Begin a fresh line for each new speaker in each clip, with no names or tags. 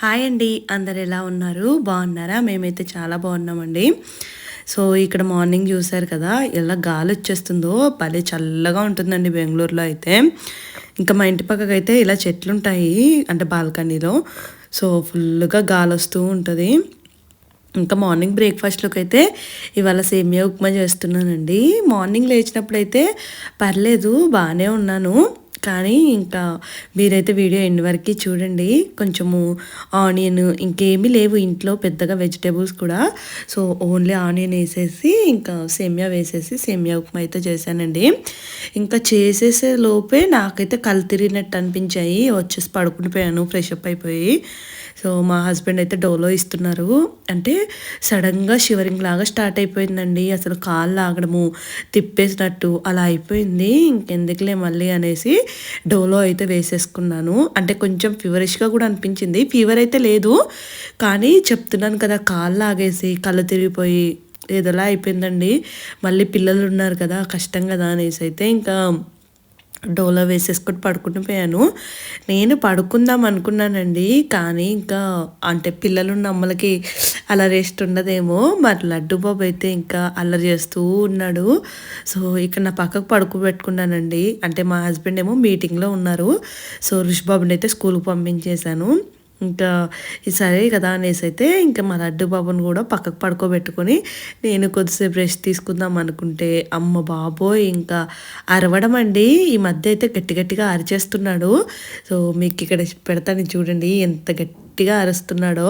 Hi అండి అందరు ఎలా ఉన్నారు? బాగున్నారా? మేమైతే చాలా బాగున్నామండి. సో ఇక్కడ మార్నింగ్ చూసారు కదా ఎలా గాలి వచ్చేస్తుందో భలే చల్లగా ఉంటుందండి బెంగళూరులో అయితే. ఇంకా మా ఇంటి పక్కకు అయితే ఇలా చెట్లు ఉంటాయి అంటే బాల్కనీలో. సో ఫుల్గా గాలి వస్తూ ఉంటుంది. ఇంకా మార్నింగ్ బ్రేక్ఫాస్ట్లోకి అయితే ఇవాళ సేమియా ఉప్మా చేస్తున్నానండి. మార్నింగ్ లేచినప్పుడు అయితే పర్లేదు బాగానే ఉన్నాను. కానీ ఇంకా మీరైతే వీడియో ఎండ్ వరకు చూడండి. కొంచెము ఆనియన్ ఇంకేమీ లేవు ఇంట్లో పెద్దగా వెజిటేబుల్స్ కూడా. సో ఓన్లీ ఆనియన్ వేసేసి ఇంకా సేమియా వేసేసి సేమియా ఉప్మా అయితే చేశానండి. ఇంకా చేసేసే లోపే నాకైతే కళ్ళు తిరిగినట్టు అనిపించాయి. వచ్చేసి పడుకుండిపోయాను ఫ్రెష్ అప్ అయిపోయి. సో మా హస్బెండ్ అయితే డోలో ఇస్తున్నారు. అంటే సడన్గా షివరింగ్ లాగా స్టార్ట్ అయిపోయిందండి. అసలు కాళ్ళు లాగడము తిప్పేసినట్టు అలా అయిపోయింది. ఇంకెందుకులే మళ్ళీ అనేసి డోలో అయితే వేసేసుకున్నాను. అంటే కొంచెం ఫీవరిష్గా కూడా అనిపించింది. ఫీవర్ అయితే లేదు. కానీ చెప్తున్నాను కదా కాళ్ళు లాగేసి కళ్ళు తిరిగిపోయి ఏదోలా అయిపోయిందండి. మళ్ళీ పిల్లలు ఉన్నారు కదా కష్టం కదా అనేసి అయితే ఇంకా డోలో వేసేసుకొని పడుకుని పోయాను. నేను పడుకుందాం అనుకున్నానండి. కానీ ఇంకా అంటే పిల్లలున్న అమ్మలకి అలా రెస్ట్ ఉండదేమో. మరి లడ్డు బాబు అయితే ఇంకా అల్లరి చేస్తూ ఉన్నాడు. సో ఇక్కడ నా పక్కకు పడుకోబెట్టుకున్నానండి అంటే మా హస్బెండ్ ఏమో మీటింగ్లో ఉన్నారు. సో ఋషిబాబుని అయితే స్కూల్కి పంపించేశాను. ఇంకా సరే కదా అనేసి అయితే ఇంకా మా లడ్డు బాబుని కూడా పక్కకు పడుకోబెట్టుకొని నేను కొద్దిసేపు రెస్ట్ తీసుకుందాం అనుకుంటే అమ్మ బాబోయ్ ఇంకా అరవడం అండి ఈ మధ్య అయితే గట్టి గట్టిగా అరిచేస్తున్నాడు. సో మీకు ఇక్కడ పెడతాను చూడండి ఎంత గట్టిగా అరుస్తున్నాడో.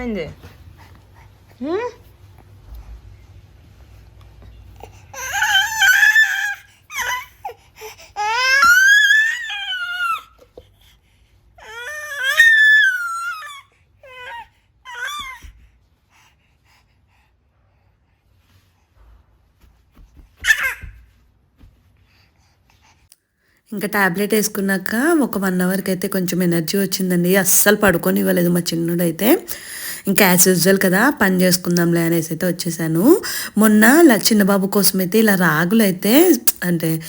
ఏమైంది
ఇంకా ట్యాబ్లెట్ వేసుకున్నాక ఒక వన్ అవర్కి అయితే కొంచెం ఎనర్జీ వచ్చిందండి. అస్సలు పడుకొని ఇవ్వలేదు మా చిన్నుడు అయితే ఇంకా యాజ్ యూజువల్ కదా పని చేసుకుందాంలే అనేసి అయితే వచ్చేసాను. మొన్న చిన్నబాబు చిన్న కోసం అయితే ఇలా రాగులు అయితే అంటే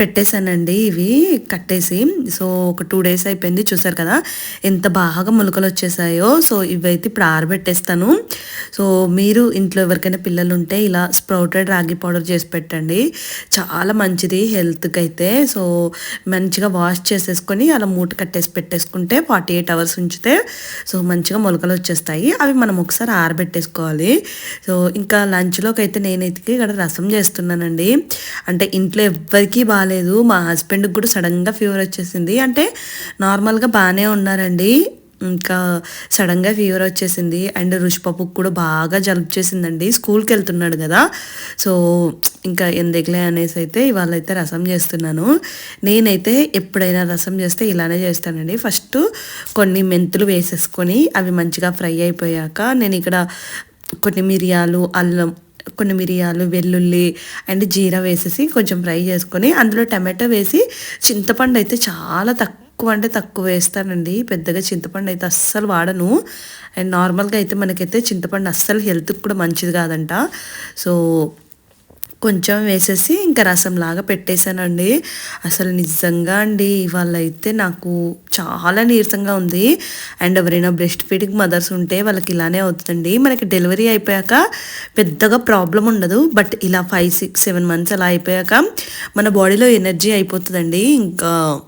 పెట్టేశానండి ఇవి కట్టేసి. సో ఒక టూ డేస్ అయిపోయింది చూసారు కదా ఎంత బాగా మొలకలు వచ్చేసాయో. సో ఇవైతే ఇప్పుడు ఆరబెట్టేస్తాను. సో మీరు ఇంట్లో ఎవరికైనా పిల్లలు ఉంటే ఇలా స్ప్రౌటెడ్ రాగి పౌడర్ చేసి పెట్టండి. చాలా మంచిది హెల్త్కి అయితే సో మంచిగా వాష్ చేసేసుకొని అలా మూట కట్టేసి పెట్టేసుకుంటే ఫార్టీ ఎయిట్ అవర్స్ ఉంచితే సో మంచిగా మొలకలు వచ్చేస్తాయి. అవి మనం ఒకసారి ఆరబెట్టేసుకోవాలి. సో ఇంకా లంచ్లోకి అయితే నేనైతే ఇక్కడ రసం చేస్తున్నానండి. అంటే ఇంట్లో ఎవ్వరికీ బాగాలేదు మా హస్బెండ్కి కూడా సడన్గా ఫీవర్ వచ్చేసింది. అంటే నార్మల్గా బాగానే ఉన్నారండి. ఇంకా సడన్గా ఫీవర్ వచ్చేసింది. అండ్ రుషిపప్పుకు కూడా బాగా జలుబు చేసిందండి. స్కూల్కి వెళ్తున్నాడు కదా. సో ఇంకా ఎందుకులే అనేసి అయితే ఇవాళ అయితే రసం చేస్తున్నాను. నేనైతే ఎప్పుడైనా రసం చేస్తే ఇలానే చేస్తానండి. ఫస్ట్ కొన్ని మెంతులు వేసేసుకొని అవి మంచిగా ఫ్రై అయిపోయాక నేను ఇక్కడ కొన్ని మిరియాలు అల్లం కొన్ని మిరియాలు వెల్లుల్లి అండ్ జీరా వేసేసి కొంచెం ఫ్రై చేసుకొని అందులో టమాటో వేసి చింతపండు అయితే చాలా తక్కువ అంటే తక్కువ వేస్తానండి. పెద్దగా చింతపండు అయితే అస్సలు వాడను. అండ్ నార్మల్గా అయితే మనకైతే చింతపండు అస్సలు హెల్త్కి కూడా మంచిది కాదంట. సో కొంచెం వేసేసి ఇంకా రసంలాగా పెట్టేశానండి. అసలు నిజంగా అండి ఇవాళ అయితే నాకు చాలా నీరసంగా ఉంది. అండ్ ఎవరైనా బ్రెస్ట్ ఫీడింగ్ మదర్స్ ఉంటే వాళ్ళకి ఇలానే అవుతుందండి. మనకి డెలివరీ అయిపోయాక పెద్దగా ప్రాబ్లం ఉండదు. బట్ ఇలా ఫైవ్ సిక్స్ సెవెన్ మంత్స్ అలా అయిపోయాక మన బాడీలో ఎనర్జీ అయిపోతుందండి. ఇంకా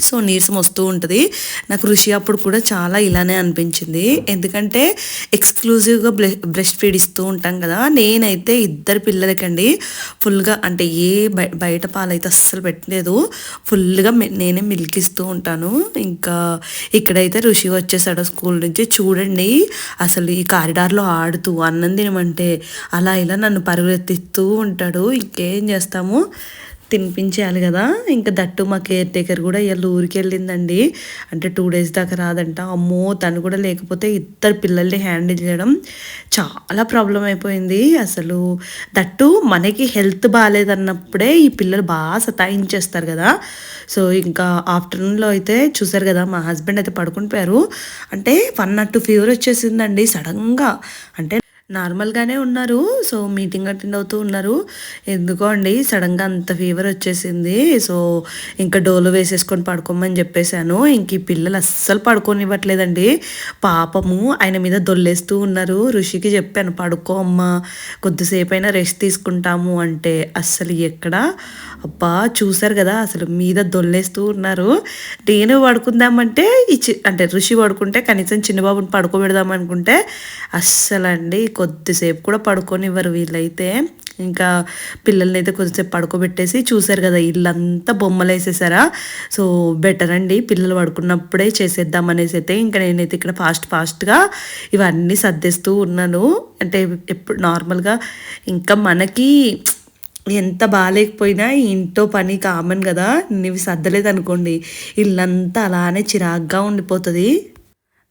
సో నీరసం వస్తూ ఉంటుంది. నాకు ఋషి అప్పుడు కూడా చాలా ఇలానే అనిపించింది. ఎందుకంటే ఎక్స్క్లూజివ్గా బ్రె బ్రెస్ట్ ఫీడ్ ఇస్తూ ఉంటాం కదా నేనైతే ఇద్దరు పిల్లలకండి ఫుల్గా అంటే ఏ బయ బయట పాలైతే అస్సలు పెట్టలేదు. ఫుల్గా నేనే మిల్క్ ఇస్తూ ఉంటాను. ఇంకా ఇక్కడైతే ఋషి వచ్చేసాడు స్కూల్ నుంచి. చూడండి అసలు ఈ కారిడార్లో ఆడుతూ అన్నం తినమంటే అలా ఇలా నన్ను పరుగులెత్తిస్తూ ఉంటాడు. ఇంకేం చేస్తాము? తినిపించేయాలి కదా. ఇంకా దట్టు మా కేర్ టేకర్ కూడా ఇవాళ ఊరికి వెళ్ళిందండి. అంటే టూ డేస్ దాకా రాదంట. అమ్మో తను కూడా లేకపోతే ఇద్దరు పిల్లల్ని హ్యాండిల్ చేయడం చాలా ప్రాబ్లం అయిపోయింది. అసలు దట్టు మనకి హెల్త్ బాగాలేదన్నప్పుడే ఈ పిల్లలు బాగా సతాయించేస్తారు కదా. సో ఇంకా ఆఫ్టర్నూన్లో అయితే చూసారు కదా మా హస్బెండ్ అయితే పడుకుని పోయారు అంటే వన్ నాట్ టూ ఫీవర్ వచ్చేసిందండి సడన్గా. అంటే నార్మల్గానే ఉన్నారు. సో మీటింగ్ అటెండ్ అవుతూ ఉన్నారు. ఎందుకో అండి సడన్గా అంత ఫీవర్ వచ్చేసింది. సో ఇంకా డోలు వేసేసుకొని పడుకోమని చెప్పేశాను. ఇంక ఈ పిల్లలు అస్సలు పడుకోనివ్వట్లేదండి. పాపము ఆయన మీద దొల్లేస్తూ ఉన్నారు. ఋషికి చెప్పాను పడుకో అమ్మా కొద్దిసేపు అయినా రెస్ట్ తీసుకుంటాము. అంటే అస్సలు ఎక్కడ? అబ్బా చూశారు కదా అసలు మీద దొల్లేస్తూ ఉన్నారు. నేను పడుకుందామంటే ఈ చి అంటే ఋషి పడుకుంటే కనీసం చిన్నబాబుని పడుకోబెడదాం అనుకుంటే అస్సలు అండి కొద్దిసేపు కూడా పడుకోనివ్వరు వీళ్ళైతే. ఇంకా పిల్లల్ని అయితే కొద్దిసేపు పడుకోబెట్టేసి చూసారు కదా ఇల్లంతా బొమ్మలు వేసేసారా సో బెటర్ అండి పిల్లలు పడుకున్నప్పుడే చేసేద్దాం అనేసి అయితే ఇంకా నేనైతే ఇక్కడ ఫాస్ట్ ఫాస్ట్గా ఇవన్నీ సర్దేస్తూ ఉన్నాను. అంటే ఎప్పుడు నార్మల్గా ఇంకా మనకి ఎంత బాగాలేకపోయినా ఇంట్లో పని కామన్ కదా నీవి సర్దలేదు అనుకోండి ఇల్లంతా అలానే చిరాగ్గా ఉండిపోతుంది.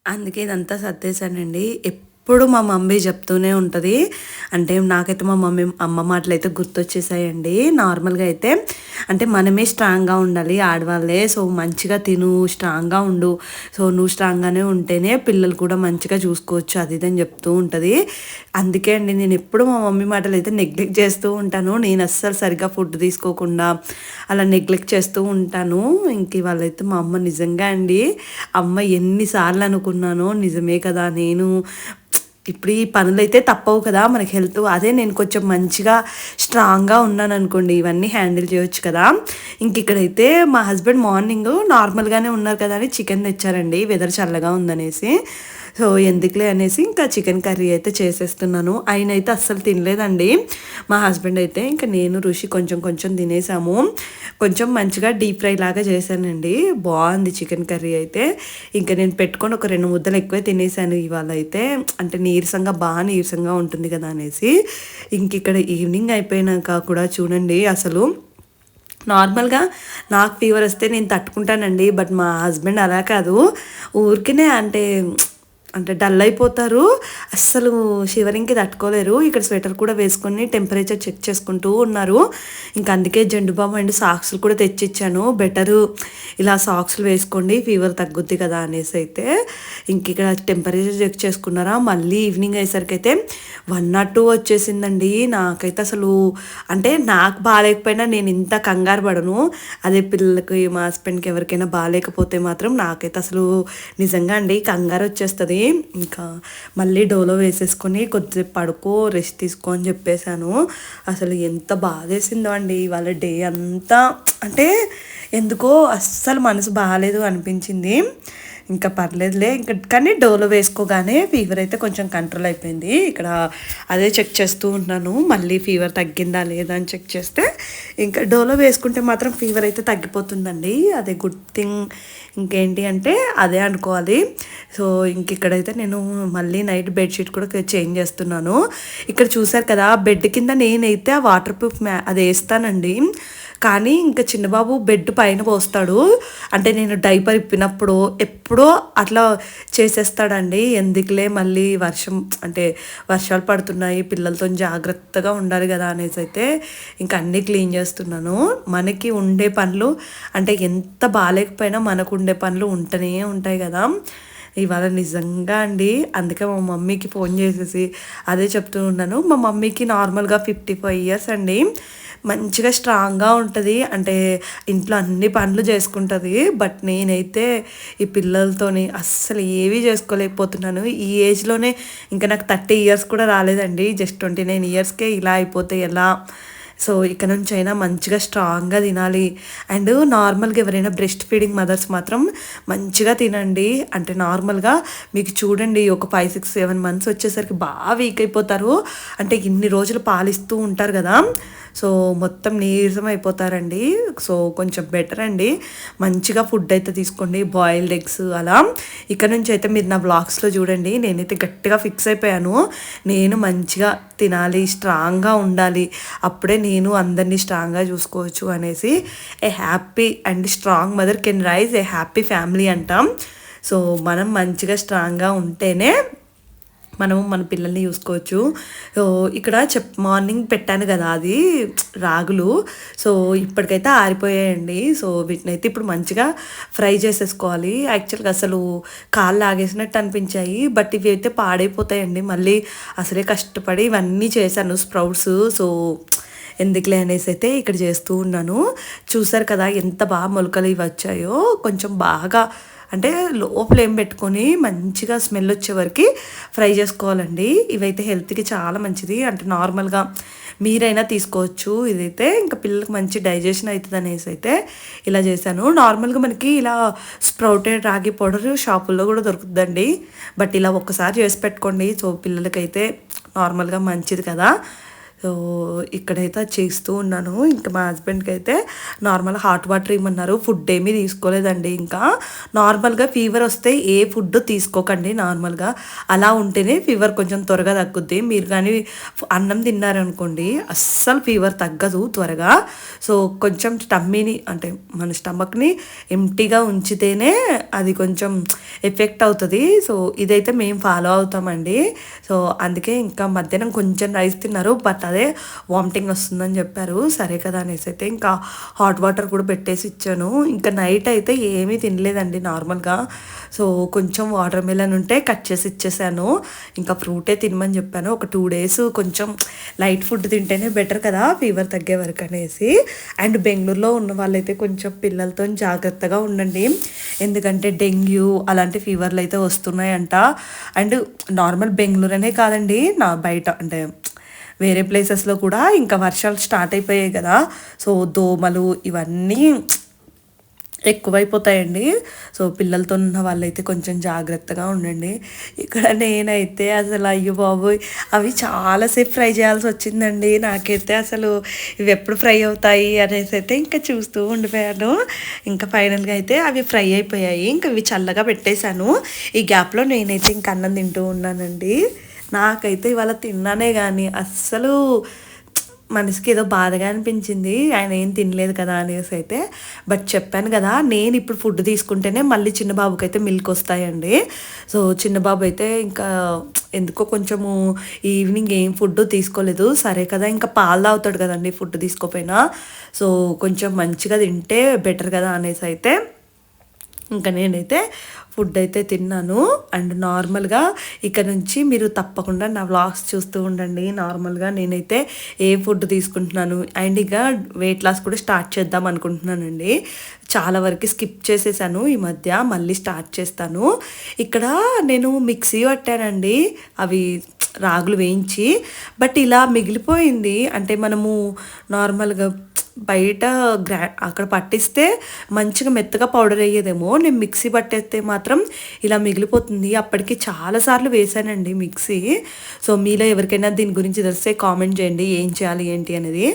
అందుకే ఇదంతా సర్దేశానండి. ఎప్పుడు ఎప్పుడు మా మమ్మీ చెప్తూనే ఉంటుంది. అంటే నాకైతే మా మమ్మీ అమ్మ మాటలు అయితే గుర్తొచ్చేసాయండి నార్మల్గా అయితే అంటే మనమే స్ట్రాంగ్గా ఉండాలి ఆడవాళ్ళే. సో మంచిగా తిను స్ట్రాంగ్గా ఉండు. సో నువ్వు స్ట్రాంగ్గానే ఉంటేనే పిల్లలు కూడా మంచిగా చూసుకోవచ్చు. అది ఇది అని చెప్తూ ఉంటుంది. అందుకే అండి నేను ఎప్పుడు మా మమ్మీ మాటలు అయితే నెగ్లెక్ట్ చేస్తూ ఉంటాను. నేను అస్సలు సరిగ్గా ఫుడ్ తీసుకోకుండా అలా నెగ్లెక్ట్ చేస్తూ ఉంటాను. ఇంక వాళ్ళైతే మా అమ్మ నిజంగా అండి అమ్మ ఎన్నిసార్లు అనుకున్నానో నిజమే కదా నేను ఇప్పుడు ఈ పనులైతే తప్పవు కదా మనకి హెల్త్ అదే నేను కొంచెం మంచిగా స్ట్రాంగ్గా ఉన్నాను అనుకోండి ఇవన్నీ హ్యాండిల్ చేయొచ్చు కదా. ఇంక ఇక్కడైతే మా హస్బెండ్ మార్నింగ్ నార్మల్గానే ఉన్నారు కదా అని చికెన్ తెచ్చారండి వెదర్ చల్లగా ఉందనేసి. సో ఎందుకులే అనేసి ఇంకా చికెన్ కర్రీ అయితే చేసేస్తున్నాను. ఆయన అయితే అస్సలు తినలేదండి. మా హస్బెండ్ అయితే ఇంకా నేను రుషి కొంచెం కొంచెం తినేసాము. కొంచెం మంచిగా డీప్ ఫ్రై లాగా చేశానండి. బాగుంది చికెన్ కర్రీ అయితే. ఇంకా నేను పెట్టుకొని ఒక రెండు ముద్దలు ఎక్కువే తినేసాను ఇవాళ అయితే. అంటే నీరసంగా బాగా నీరసంగా ఉంటుంది కదా అనేసి. ఇంక ఇక్కడ ఈవినింగ్ అయిపోయినాక కూడా చూడండి అసలు. నార్మల్గా నాకు ఫీవర్ వస్తే నేను తట్టుకుంటానండి. బట్ మా హస్బెండ్ అలా కాదు. ఊరికనే అంటే అంటే డల్ అయిపోతారు. అస్సలు షివరింగ్కి తట్టుకోలేరు. ఇక్కడ స్వెటర్ కూడా వేసుకొని టెంపరేచర్ చెక్ చేసుకుంటూ ఉన్నారు. ఇంకా అందుకే జెండుబామ్ అండ్ సాక్స్లు కూడా తెచ్చిచ్చాను. బెటరు ఇలా సాక్స్లు వేసుకోండి ఫీవర్ తగ్గుద్ది కదా అనేసి అయితే ఇంక ఇక్కడ టెంపరేచర్ చెక్ చేసుకున్నారా? మళ్ళీ ఈవినింగ్ అయ్యేసరికి అయితే వన్ నాట్ టూ వచ్చేసిందండి. నాకైతే అసలు అంటే నాకు బాగాలేకపోయినా నేను ఇంత కంగారు పడను. అదే పిల్లలకి మా హస్బెండ్కి ఎవరికైనా బాగాలేకపోతే మాత్రం నాకైతే అసలు నిజంగా అండి కంగారు వచ్చేస్తుంది. ఇంకా మళ్ళీ డోలో వేసేసుకొని కొద్దిసేపు పడుకో రెస్ట్ తీసుకో అని చెప్పేశాను. అసలు ఎంత బాధేసిందో అండి. ఇవాళ డే అంతా అంటే ఎందుకో అస్సలు మనసు బాగాలేదు అనిపించింది. ఇంకా పర్లేదులే. ఇంకా కానీ డోలో వేసుకోగానే ఫీవర్ అయితే కొంచెం కంట్రోల్ అయిపోయింది. ఇక్కడ అదే చెక్ చేస్తూ ఉన్నాను. మళ్ళీ ఫీవర్ తగ్గిందా లేదా అని చెక్ చేస్తే ఇంకా డోలో వేసుకుంటే మాత్రం ఫీవర్ అయితే తగ్గిపోతుందండి. అదే గుడ్ థింగ్ ఇంకేంటి అంటే అదే అనుకోవాలి. సో ఇంక ఇక్కడైతే నేను మళ్ళీ నైట్ బెడ్షీట్ కూడా చేంజ్ చేస్తున్నాను. ఇక్కడ చూసారు కదా బెడ్ కింద నేనైతే ఆ వాటర్ ప్రూఫ్ మ్యా అది వేస్తానండి. కానీ ఇంకా చిన్నబాబు బెడ్ పైన పోస్తాడు. అంటే నేను డైపర్ ఇప్పినప్పుడు ఎప్పుడో అట్లా చేసేస్తాడండి. ఎందుకులే మళ్ళీ వర్షం అంటే వర్షాలు పడుతున్నాయి పిల్లలతో జాగ్రత్తగా ఉండాలి కదా అనేసి అయితే ఇంకా అన్నీ క్లీన్ చేస్తున్నాను. మనకి ఉండే పనులు అంటే ఎంత బాగాలేకపోయినా మనకు ఉండే పనులు ఉంటూనే ఉంటాయి కదా. ఇవాళ నిజంగా అండి. అందుకే మా మమ్మీకి ఫోన్ చేసేసి అదే చెప్తూ ఉన్నాను. మా మమ్మీకి నార్మల్గా ఫిఫ్టీ ఫైవ్ ఇయర్స్ అండి. మంచిగా స్ట్రాంగ్గా ఉంటుంది. అంటే ఇంట్లో అన్ని పనులు చేసుకుంటుంది. బట్ నేనైతే ఈ పిల్లలతోని అస్సలు ఏవి చేసుకోలేకపోతున్నాను. ఈ ఏజ్లోనే ఇంకా నాకు థర్టీ ఇయర్స్ కూడా రాలేదండి. జస్ట్ ట్వంటీ నైన్ ఇయర్స్కే ఇలా అయిపోతే ఎలా? సో ఇక నుంచి అయినా మంచిగా స్ట్రాంగ్గా తినాలి. అండ్ నార్మల్గా ఎవరైనా బ్రెస్ట్ ఫీడింగ్ మదర్స్ మాత్రం మంచిగా తినండి. అంటే నార్మల్గా మీకు చూడండి ఒక ఫైవ్ సిక్స్ సెవెన్ మంత్స్ వచ్చేసరికి బాగా వీక్ అయిపోతారు. అంటే ఇన్ని రోజులు పాలిస్తూ ఉంటారు కదా. సో మొత్తం నీరసం అయిపోతారండి సో కొంచెం బెటర్ అండి. మంచిగా ఫుడ్ అయితే తీసుకోండి. బాయిల్డ్ ఎగ్స్ అలా. ఇక్కడ నుంచి అయితే మీరు నా బ్లాగ్స్లో చూడండి. నేనైతే గట్టిగా ఫిక్స్ అయిపోయాను. నేను మంచిగా తినాలి స్ట్రాంగ్గా ఉండాలి. అప్పుడే నేను అందరినీ స్ట్రాంగ్గా చూసుకోవచ్చు అనేసి a happy and strong mother can raise a happy family అంటాం. సో మనం మంచిగా స్ట్రాంగ్గా ఉంటేనే మనము మన పిల్లల్ని చూసుకోవచ్చు. ఇక్కడ చెప్ మార్నింగ్ పెట్టాను కదా అది రాగులు. సో ఇప్పటికైతే ఆరిపోయాయండి. సో వీటిని అయితే ఇప్పుడు మంచిగా ఫ్రై చేసేసుకోవాలి. యాక్చువల్గా అసలు కాళ్ళు లాగేసినట్టు అనిపించాయి. బట్ ఇవి అయితే పాడైపోతాయండి. మళ్ళీ అసలే కష్టపడి ఇవన్నీ చేశాను స్ప్రౌట్స్. సో ఎందుకులే అనేసి అయితే ఇక్కడ చేస్తూ ఉన్నాను. చూసారు కదా ఎంత బాగా మొలకలు ఇవి వచ్చాయో. కొంచెం బాగా అంటే లో ఫ్లేమ్ పెట్టుకొని మంచిగా స్మెల్ వచ్చే వరకు ఫ్రై చేసుకోవాలండి. ఇవైతే హెల్త్కి చాలా మంచిది. అంటే నార్మల్గా మీరైనా తీసుకోవచ్చు. ఇదైతే ఇంకా పిల్లలకి మంచి డైజెషన్ అవుతుంది అనేసి అయితే ఇలా చేశాను. నార్మల్గా మనకి ఇలా స్ప్రౌటెడ్ రాగి పౌడర్ షాపుల్లో కూడా దొరుకుతుందండి. బట్ ఇలా ఒక్కసారి చేసి పెట్టుకోండి. సో పిల్లలకైతే నార్మల్గా మంచిది కదా. సో ఇక్కడైతే అది చేస్తూ ఉన్నాను. ఇంకా మా హస్బెండ్కి అయితే నార్మల్ హాట్ వాటర్ ఇమ్మన్నారు. ఫుడ్ ఏమీ తీసుకోలేదండి. ఇంకా నార్మల్గా ఫీవర్ వస్తే ఏ ఫుడ్ తీసుకోకండి నార్మల్గా. అలా ఉంటేనే ఫీవర్ కొంచెం త్వరగా తగ్గుద్ది. మీరు కానీ అన్నం తిన్నారనుకోండి అస్సలు ఫీవర్ తగ్గదు త్వరగా. సో కొంచెం టమ్మీని అంటే మన స్టమక్ని ఎంటీగా ఉంచితేనే అది కొంచెం ఎఫెక్ట్ అవుతుంది. సో ఇదైతే మేము ఫాలో అవుతామండి. సో అందుకే ఇంకా మధ్యాహ్నం కొంచెం రైస్ తిన్నారు. బట్ అదే వామిటింగ్ వస్తుందని చెప్పారు. సరే కదా అనేసి అయితే ఇంకా హాట్ వాటర్ కూడా పెట్టేసి ఇచ్చాను. ఇంకా నైట్ అయితే ఏమీ తినలేదండి నార్మల్గా. సో కొంచెం వాటర్ మిలన్ ఉంటే కట్ చేసి ఇచ్చేసాను. ఇంకా ఫ్రూటే తినమని చెప్పాను. ఒక టూ డేస్ కొంచెం లైట్ ఫుడ్ తింటేనే బెటర్ కదా ఫీవర్ తగ్గే వరకు అనేసి. అండ్ బెంగళూరులో ఉన్న వాళ్ళైతే కొంచెం పిల్లలతో జాగ్రత్తగా ఉండండి. ఎందుకంటే డెంగ్యూ అలాంటి ఫీవర్లు అయితే వస్తున్నాయంట. అండ్ నార్మల్ బెంగళూరు అనే కాదండి నా బయట అంటే వేరే ప్లేసెస్లో కూడా ఇంకా వర్షాలు స్టార్ట్ అయిపోయాయి కదా. సో దోమలు ఇవన్నీ ఎక్కువైపోతాయండి. సో పిల్లలతో ఉన్న వాళ్ళైతే కొంచెం జాగ్రత్తగా ఉండండి. ఇక్కడ నేనైతే అసలు అయ్యో బాబు అవి చాలాసేపు ఫ్రై చేయాల్సి వచ్చిందండి. నాకైతే అసలు ఇవి ఎప్పుడు ఫ్రై అవుతాయి అనేసి అయితే ఇంకా చూస్తూ ఉండిపోయాను. ఇంకా ఫైనల్గా అయితే అవి ఫ్రై అయిపోయాయి. ఇంకా ఇవి చల్లగా పెట్టేశాను. ఈ గ్యాప్లో నేనైతే ఇంక అన్నం తింటూ ఉన్నానండి. నాకైతే ఇవాళ తిన్నానే కానీ అస్సలు మనసుకి ఏదో బాధగా అనిపించింది. ఆయన ఏం తినలేదు కదా అనేసి అయితే బట్ చెప్పాను కదా నేను ఇప్పుడు ఫుడ్ తీసుకుంటేనే మళ్ళీ చిన్న బాబుకి అయితే మిల్క్ వస్తాయండి. సో చిన్న బాబు అయితే ఇంకా ఎందుకో కొంచెము ఈవినింగ్ ఏం ఫుడ్ తీసుకోలేదు. సరే కదా ఇంకా పాలు తాగుతాడు కదండి ఫుడ్ తీసుకోపోయినా. సో కొంచెం మంచిగా తింటే బెటర్ కదా అనేసి అయితే ఇంకా నేనైతే ఫుడ్ అయితే తిన్నాను. అండ్ నార్మల్గా ఇక్కడ నుంచి మీరు తప్పకుండా నా వ్లాగ్స్ చూస్తూ ఉండండి. నార్మల్గా నేనైతే ఏ ఫుడ్ తీసుకుంటున్నాను. అండ్ ఇక వెయిట్ లాస్ కూడా స్టార్ట్ చేద్దాం అనుకుంటున్నానండి. చాలా వరకు స్కిప్ చేసేసాను. ఈ మధ్య మళ్ళీ స్టార్ట్ చేస్తాను. ఇక్కడ నేను మిక్సీ పట్టానండి. అవి రాగులు వేయించి. బట్ ఇలా మిగిలిపోయింది. అంటే మనము నార్మల్గా బయట గ్రా అక్కడ పట్టిస్తే మంచిగా మెత్తగా పౌడర్ అయ్యేదేమో. నేను మిక్సీ పట్టేస్తే మాత్రం మాత్రం ఇలా మిగిలిపోతుంది. అప్పటికి చాలాసార్లు వేసానండి మిక్సీ. సో మీలో ఎవరికైనా దీని గురించి తెలిస్తే కామెంట్ చేయండి. ఏం చేయాలి ఏంటి అనేది.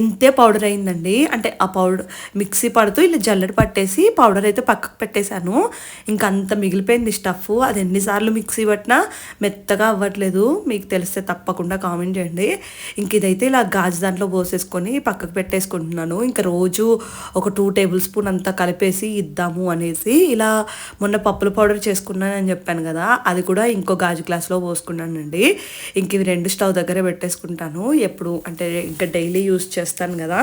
ఇంతే పౌడర్ అయిందండి. అంటే ఆ పౌడర్ మిక్సీ పడుతూ ఇలా జల్లెడ పట్టేసి పౌడర్ అయితే పక్కకు పెట్టేశాను. ఇంకా అంత మిగిలిపోయింది స్టఫ్. అది ఎన్నిసార్లు మిక్సీ పట్టినా మెత్తగా అవ్వట్లేదు. మీకు తెలిస్తే తప్పకుండా కామెంట్ చేయండి. ఇంక ఇదైతే ఇలా గాజు దాంట్లో పోసేసుకొని పక్కకు పెట్టేసుకుంటున్నాను. ఇంకా రోజు ఒక టూ టేబుల్ స్పూన్ అంతా కలిపేసి ఇద్దాము అనేసి ఇలా మొన్న పప్పుల పౌడర్ చేసుకున్నానని చెప్పాను కదా అది కూడా ఇంకో గాజు గ్లాస్లో పోసుకున్నానండి. ఇంక ఇవి రెండు స్టవ్ దగ్గర పెట్టేసుకుంటాను. ఎప్పుడు అంటే ఇంకా డైలీ యూస్ చేస్తాను కదా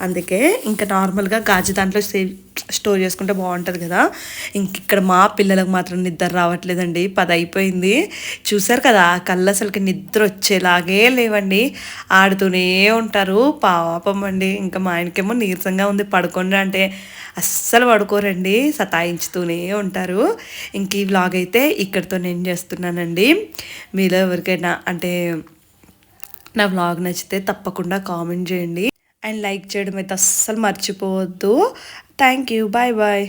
అందుకే ఇంకా నార్మల్గా గాజు దాంట్లో సేవ్ స్టోర్ చేసుకుంటే బాగుంటుంది కదా. ఇంక ఇక్కడ మా పిల్లలకు మాత్రం నిద్ర రావట్లేదండి. పది అయిపోయింది. చూసారు కదా కళ్ళు అసలుకి నిద్ర వచ్చేలాగే లేవండి. ఆడుతూనే ఉంటారు. పాపం అండి. ఇంకా మా ఆయనకేమో నీరసంగా ఉంది. పడుకోండి అంటే అస్సలు పడుకోరండి. సతాయించుతూనే ఉంటారు. ఇంక ఈ వ్లాగ్ అయితే ఇక్కడితో నేను చేస్తున్నానండి. మీలో ఎవరికైనా అంటే నా వ్లాగ్ నచ్చితే తప్పకుండా కామెంట్ చేయండి. అండ్ లైక్ చేయడం అయితే అస్సలు మర్చిపోవద్దు. Thank you bye bye